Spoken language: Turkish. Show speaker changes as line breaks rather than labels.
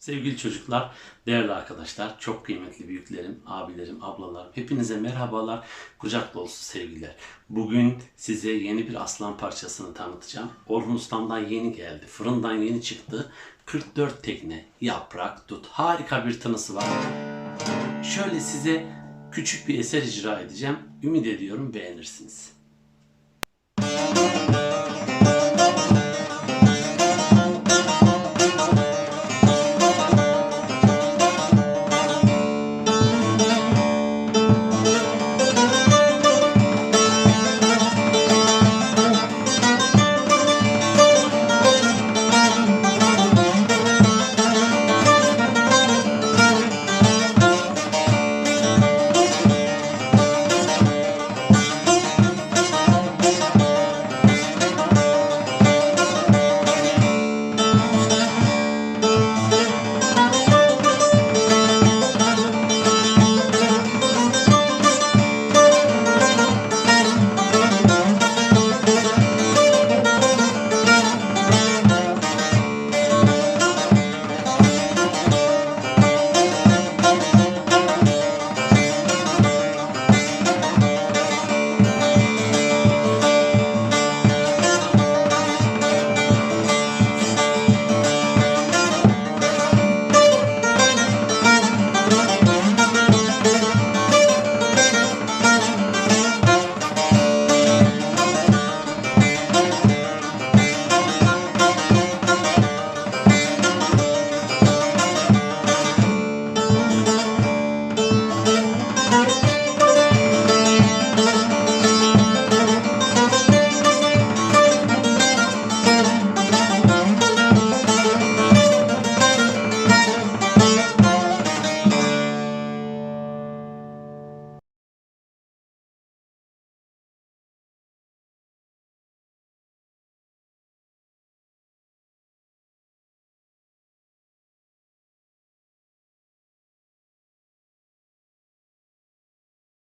Sevgili çocuklar, değerli arkadaşlar, çok kıymetli büyüklerim, abilerim, ablalarım, hepinize merhabalar, kucak dolusu sevgiler. Bugün size yeni bir aslan parçasını tanıtacağım. Orhun Ustam'dan yeni geldi, fırından yeni çıktı. 44 tekne, yaprak, tut, harika bir tınısı var. Şöyle size küçük bir eser icra edeceğim. Ümit ediyorum beğenirsiniz.